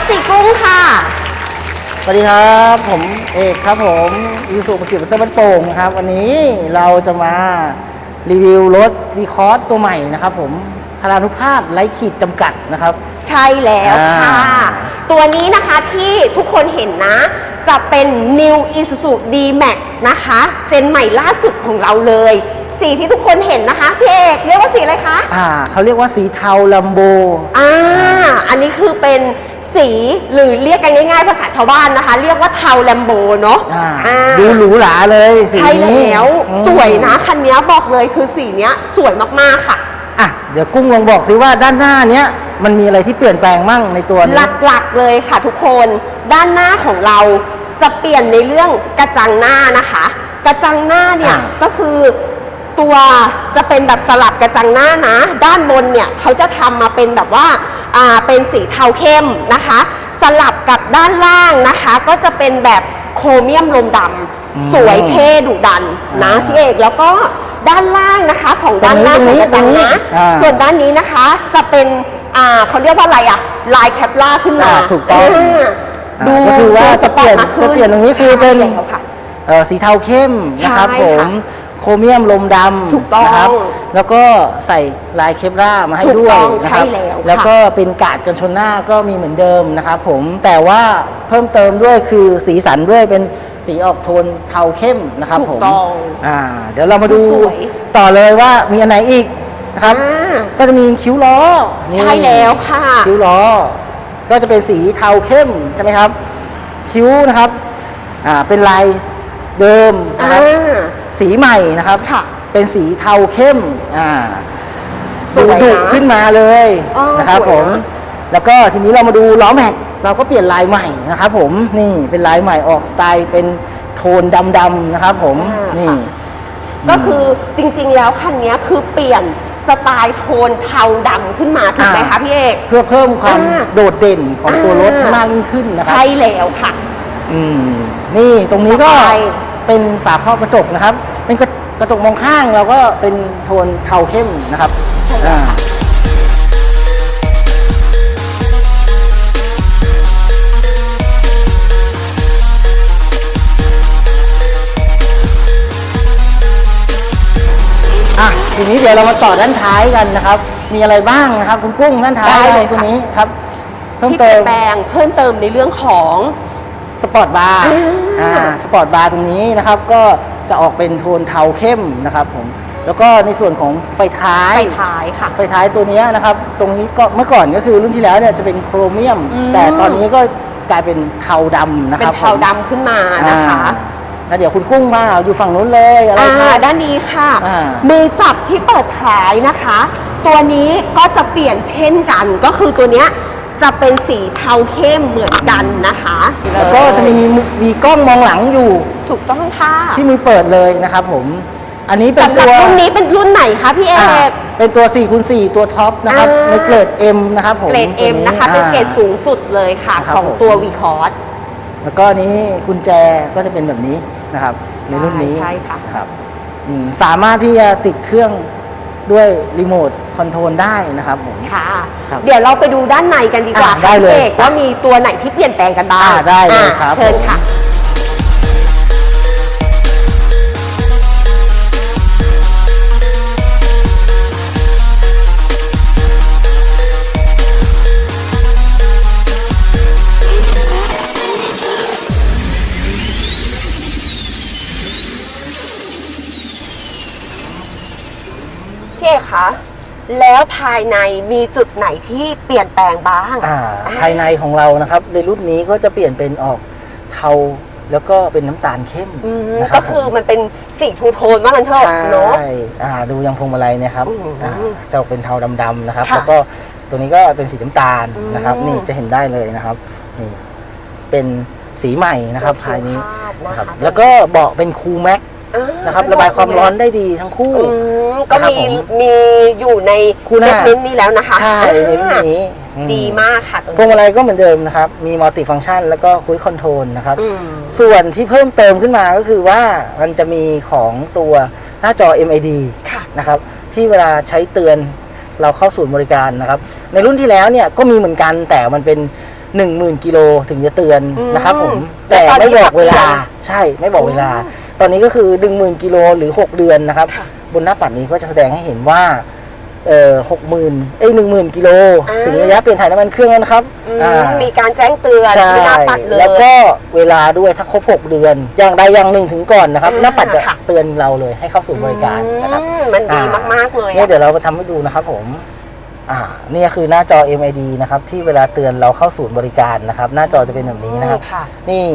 ค่ะ สวัสดีครับ ผมเอกครับผมยูสุปกิจวัตเตอร์บ้านโป่งนะครับ วันนี้เราจะมารีวิวรถวีคอร์ตัวใหม่นะครับผมพลานุภาพไร้ขีดจำกัดนะครับ ใช่แล้วค่ะอ่าตัวนี้นะคะที่ทุกคนเห็นนะ จะเป็น New Isuzu D-Max นะคะ เจนใหม่ล่าสุดของเราเลย สีที่ทุกคนเห็นนะคะพี่เอกเรียกว่าสีอะไรคะ อ่าเขาเรียกว่าสีเทาลัมโบ อ่า อันนี้คือเป็น สีหรือเรียกกันง่ายๆ ภาษาชาวบ้านนะคะ เรียกว่าเทาแลมโบเนาะอ่าอ่าดูหรูหราเลยสีใช่นี้แล้วอืมสวยนะคันนี้บอกเลยคือสีเนี้ยสวยมากๆค่ะ อะเดี๋ยวกุ้งลองบอกซิว่าด้านหน้าเนี้ยมันมีอะไรที่เปลี่ยนแปลงมั่งในตัวนี้ หลักๆเลยค่ะทุกคนด้านหน้าของเราจะเปลี่ยนในเรื่องกระจังหน้านะคะ กระจังหน้าเนี่ยอ่าก็คือ ตัวจะเป็นแบบสลับกระจังหน้านะ ด้านบนเนี่ยเขาจะทำมาเป็นแบบว่าอ่าเป็นสีเทาเข้มนะคะ สลับกับด้านล่างนะคะ ก็จะเป็นแบบโครเมียมลมดอืมำสวยเท่ดุดันนะอ่าพี่เอกแล้วก็ด้านล่างนะคะของด้านล่างของกระจังหน้าอ่าส่วนด้านนี้นะคะจะเป็นอ่าเขาเรียกว่าอะไรอะลายแคปล่าขึ้นมาอ่าถูกต้องาอ่าดูก็คือว่าจะเปลี่ยนดูสปอร์ตมากขึ้จะเปลี่ยนตรงนี้คือเป็นใช่แล้วค่ะเอ่อสีเทาเข้มนะครับใช่ผค่ะม โครเมียมลมดำถูกต้องนะครับ แล้วก็ใส่ลายเคปรามาให้ถูกด้วยต้องนะครับใช่แล้วค่ะแล้วก็เป็นกาดกันชนหน้าก็มีเหมือนเดิมนะครับผมแต่ว่าเพิ่มเติมด้วยคือสีสันด้วยเป็นสีออกโทนเทาเข้มนะครับถูกผมต้องอ่า เดี๋ยวเรามาดูสวย ต่อเลยว่ามีอันไหนอีกนะครับ อ่าก็จะมีคิ้วล้อนี่ ใช่แล้วค่ะ คิ้วล้อ ก็จะเป็นสีเทาเข้มใช่ไหมครับ คิ้วนะครับ อ่า เป็นลายเดิมนะครับ อ่า สีใหม่นะครับ ค่ะเป็นสีเทาเข้มอ่าสวยนะดุๆขึ้นมาเลยอ๋อนะครับสวยนะ ผม แล้วก็ทีนี้เรามาดูล้อแม็กเราก็เปลี่ยนลายใหม่นะครับผมนี่เป็นลายใหม่ออกสไตล์เป็นโทนดำๆนะครับผมนี่ ก็คือจริงๆ แล้วคันนี้คือเปลี่ยนสไตล์โทนเทาดำขึ้นมาถูกไหมอ่า คะพี่เอก เพื่อเพิ่มความอ่าโดดเด่นของตัวรถอ่าม มากยิ่งขึ้นนะครัใช่แล้วค่ะ อืมนี่ตรงนี้ก็ต่อไป เป็นฝาครอบกระจกนะครับ เป็นกระกระจกมองข้างเราก็เป็นโทนเทาเข้มนะครับอ่าอะทีนี้เดี๋ยวเรามาต่อด้านท้ายกันนะครับ มีอะไรบ้างนะครับ คุณกุ้งด้านท้ายได้เลย ตรงค่ะนี้ครับ เพิ่มที่เปเติลี่ยมนแปลงเพิ่มเติมในเรื่องของ สปอร์ตบาร์อ่า อ่าสปอร์ตบาร์ตรงนี้นะครับ ก็ จะออกเป็นโทนเทาเข้มนะครับผมแล้วก็ในส่วนของไฟท้าย ไฟท้ายค่ะ ไฟท้ายตัวเนี้ยนะครับ ตรงนี้ก็เมื่อก่อนก็คือรุ่นที่แล้วเนี่ยจะเป็นโครเมียม อืม แต่ตอนนี้ก็กลายเป็นเทาดำนะคเป็นรับเทาผมดำขึ้นมานะคะอ่าแล้วเดี๋ยวคุณกุ้งมาอยู่ฝั่งนู้นเลยอะไรอ่าครับ ด้านนี้ค่ะ อ่ามือจับที่เปิดท้ายนะคะ ตัวนี้ก็จะเปลี่ยนเช่นกันก็คือตัวเนี้ย จะเป็นสีเทาเข้มเหมือนกันนะคะแล้วก็จะมีมีกล้องมองหลังอยู่ ถูกต้องค่ะที่มือเปิดเลยนะครับผม อันนี้เป็นสำหรับตัวรุ่นนี้เป็นรุ่นไหนคะพี่เออ่ากเป็นตัว4คูณ4ตัวท็อปนะครับอ่าในเกรด M นะครับผมเกรดตัว M นะคะเป็นเกรดอ่าสูงสุดเลยค่ะนะครับของผมตัว v ีคอร์แล้วก็อันนี้กุญแจก็จะเป็นแบบนี้นะครับ ในรุ่นนี้ใช่ค่ะนะครับอืมสามารถที่จะติดเครื่อง ด้วยรีโมทคอนโทรลได้นะครับผม ค่ะ ครับเดี๋ยวเราไปดูด้านในกันดีกว่าอะค่ะได้เลยพี่เอกว่ามีตัวไหนที่เปลี่ยนแปลงกันบ้างอะได้เลยอะครับ เชิญค่ะ แล้วภายในมีจุดไหนที่เปลี่ยนแปลงบ้างอ่าภายในของเรานะครับในรุ่นนี้ก็จะเปลี่ยนเป็นออกเทาแล้วก็เป็นน้ำตาลเข้มอืมนะรับก็คือมันเป็นสีทูโทนว่างั้นเถผมอะเนาะใช่อ่าดูยังพวงมาลัยเนะครับอืมอ่าจะออกเป็นเทาดำๆนะครับ ค่ะแล้วก็ตัวนี้ก็เป็นสีน้ำตาลนะครับ อืม นี่จะเห็นได้เลยนะครับนี่เป็นสีใหม่นะครับภายนี้คาดนะนะครับ คะแล้วก็เบาะเป็นคูลแม็กอ่านะครับ ระบายความร้อนได้ดีทั้งคู่ อืม ก็นะครับมีผมมีอยู่ในคู่หเซน้า ตเมนต์นี้แล้วนะคะใช่ในรุ่นอ่านี้อืมดีมากค่ะตรงพวงนี้มาลัยก็เหมือนเดิมนะครับ มีมัลติฟังก์ชันแล้วก็คุยคอนโทรลนะครับ อืม ส่วนที่เพิ่มเติมขึ้นมาก็คือว่ามันจะมีของตัวหน้าจอ MID ค่ะ นะครับ ที่เวลาใช้เตือนเราเข้าศูนย์บริการนะครับ ในรุ่นที่แล้วเนี่ยก็มีเหมือนกันแต่มันเป็น 10,000กิโลถึงจะเตือนอืมนะครับผมแล้แต่วตอนนี้ไม่บอกเวลาปรับเตือนใช่ไม่บอกเวลา ตอนนี้ก็คือ 10,000กิโลหรือ 6 เดือนนะครับ ค่ะ บนหน้าปัดนี้ก็จะแสดงให้เห็นว่าเอ่อหกหมื่นเอ้ยหนึ่งหมื่นกิโล อ่า ถึงระยะเปลี่ยนถ่ายน้ำมันเครื่องแล้วนะครับอืมอ่า มีการแจ้งเตือนใช่ที่หน้าปัดเลย แล้วก็เวลาด้วยถ้าครบ 6 เดือน อย่างใดอย่างหนึ่งถึงก่อนนะครับ อ่าหน้าปัดจะค่ะ เตือนเราเลยให้เข้าสู่บริการนะครับ อืมมันดีมากๆเลยเนี่ยอะ เดี๋ยวเรามาทำให้ดูนะครับผม อ่านี่คือหน้าจอ MID นะครับที่เวลาเตือนเราเข้าศูนย์บริการนะครับ หน้าจอจะเป็นแบบนี้นะครับ ค่ะ นี่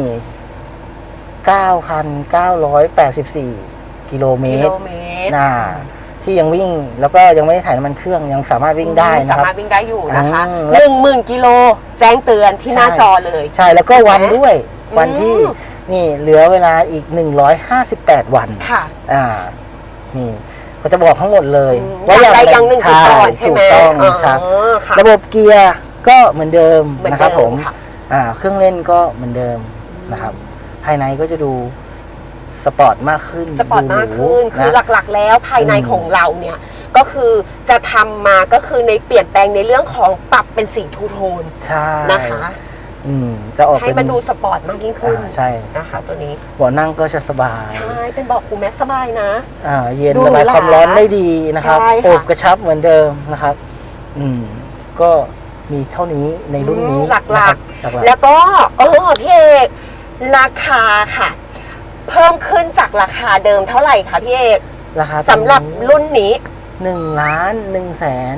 9,984 กิโลเมกิตโลร เม ตรน่าที่ยังวิ่งแล้วก็ยังไม่ได้ถ่ายน้ำมันเครื่องยังสามารถวิ่งได้สานะครับมารถวิ่งได้อยู่นะคะอืม หนึ่งหมื่นกิโลแจ้งเตือนที่หน้าใช่จอเลย ใช่แล้วก็วันด้วย อืม วันที่นี่เหลือเวลาอีก 158 วัน ค่ะ อ่า นี่ก็จะบอกทั้งหมดเลยอืมว่าอย่างใดไรอย่างหนึ่งถึงก่อนใช่ไหมถูกต้องอ๋อครับค่ะระบบเกียร์ก็เหมือนเดิมเหมือนนะครับเดิผมมค่ะ อ่า เครื่องเล่นก็เหมือนเดิมนะครับ ภายในก็จะดู สปอร์ตมากขึ้นสปอร์ตมากขึ้น ดูหรูคือนะหลักๆ แล้วภายในอืมของเราเนี่ยก็คือจะทำมาก็คือในเปลี่ยนแปลงในเรื่องของปรับเป็นสีทูโทนใช่นะคะ อืมจะออกให้เป็นมันดูสปอร์ตมากยิ่งขึ้นอ่าใช่นะคะ ตัวนี้เบาะนั่งก็จะสบาย ใช่เป็นเบอกคูแม็กสบายนะ อ่าเย็นดูระบายหรูหราความร้อนได้ดีนะครับใช่ค่ะ โอบกระชับเหมือนเดิมนะครับ อืม ก็มีเท่านี้ในรุ่นนี้อืมหลักนะครับหลักแล้วก็เออพี่เอกราคาค่ะ เพิ่มขึ้นจากราคาเดิมเท่าไหร่คะพี่เอกๆราคาสำหรับรุ่นนี้หนึ่งล้านหนึ่งแสน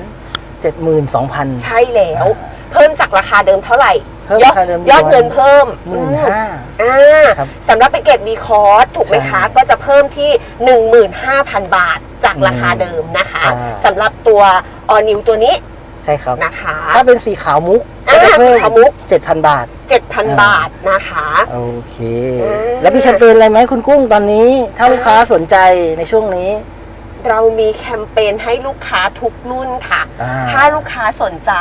เจ็ดหมื่นสองพัน ใช่แล้ว เพิ่มจากราคาเดิมเท่าไหร่เพิ่มยอดราคาเดิมยอดเงินเพิ่มหมื่นอืมห้าอ่าครับ สำหรับไปเก็บดีคอร์สถูกไหมคะใช่ก็จะเพิ่มที่ 15,000 บาทจากราคาเดิมนะคะใช่สำหรับตัวออนิวตัวนี้ใช่ครับ นะคะ ถ้าเป็นสีขาวมุกอ่าก็จะเพิ่มสีขาวมุก เจ็ดพันบาท 7,000 บาทนะคะ โอเคอ่าแล้วมีแคมเปญอะไรไหมคุณกุ้งตอนนี้ ถ้าลูกค้าสนใจในช่วงนี้เรามีแคมเปญให้ลูกค้าทุกรุ่นค่ะ อ่า ถ้าลูกค้าสนใจ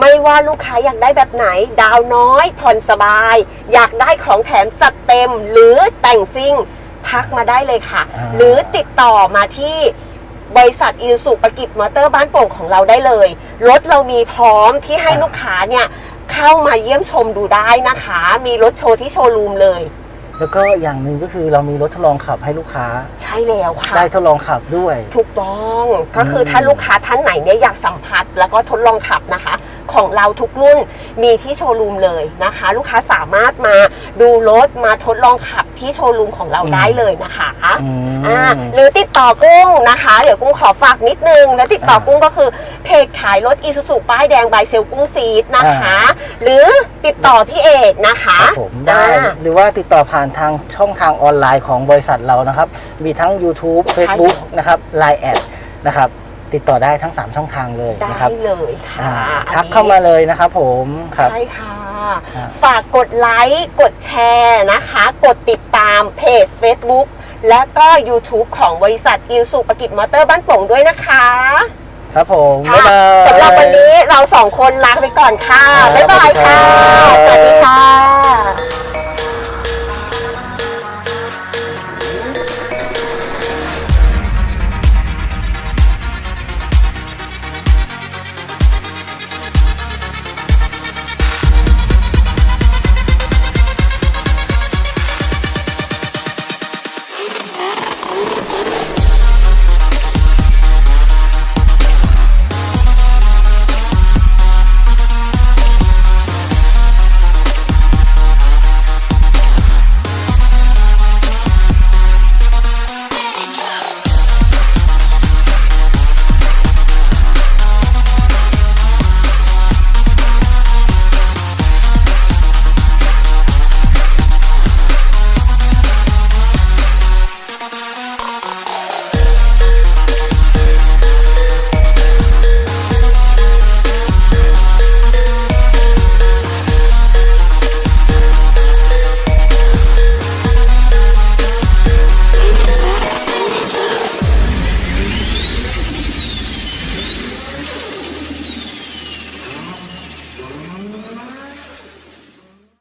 ไม่ว่าลูกค้าอยากได้แบบไหน ดาวน้อยผ่อนสบาย อยากได้ของแถมจัดเต็ม หรือแต่งซิ่ง ทักมาได้เลยค่ะ อ่า หรือติดต่อมาที่บริษัทอินสุปกิจมอเตอร์บ้านโป่งของเราได้เลย รถเรามีพร้อมที่ให้ลูกค้าเนี่ย เข้ามาเยี่ยมชมดูได้นะคะ มีรถโชว์ที่โชว์รูมเลย แล้วก็อย่างหนึ่งก็คือเรามีรถทดลองขับให้ลูกค้า ใช่แล้วค่ะ ได้ทดลองขับด้วย ถูกต้องก็คืออมถ้าลูกค้าท่านไหนเนี่ยอยากสัมผัสแล้วก็ทดลองขับนะคะ ของเราทุกรุ่นมีที่โชว์รูมเลยนะคะ ลูกค้าสามารถมาดูรถมาทดลองขับที่โชว์รูมของเราได้เลยนะคะอืม อ่าหรือติดต่อกุ้งนะคะ เดี๋ยวกุ้งขอฝากนิดนึงแล้วติดต่ออ่ากุ้งก็คือ เพจขายรถอีซูซูป้ายแดงบายเซลกุ้งซีดนะคะอ่าหรือติดต่อพี่เอกนะคะครับผมได้อ่า หรือว่าติดต่อผ่านทางช่องทางออนไลน์ของบริษัทเรานะครับ มีทั้ง YouTube ใช่ Facebook นะครับ Line แอดนะครับ ติดต่อได้ทั้ง 3 ช่องทางเลยได้นะครับเลยค่ะอ่าอันนี้ทักเข้ามาเลยนะครับผมครับ ใช่ค่ะอ่าฝากกดไลค์ กดแชร์นะคะ กดติดตามเพจ Facebook และก็ YouTube ของบริษัทอิลสุปกิจมอเตอร์บ้านโป่งด้วยนะคะ ครับผมค่ะบ๊ายบาย สำหรับวันนี้เราสองคนลาไปก่อนค่ะครับบ๊ายบายค่ะสสวัวัสสดีดีครัค่ะ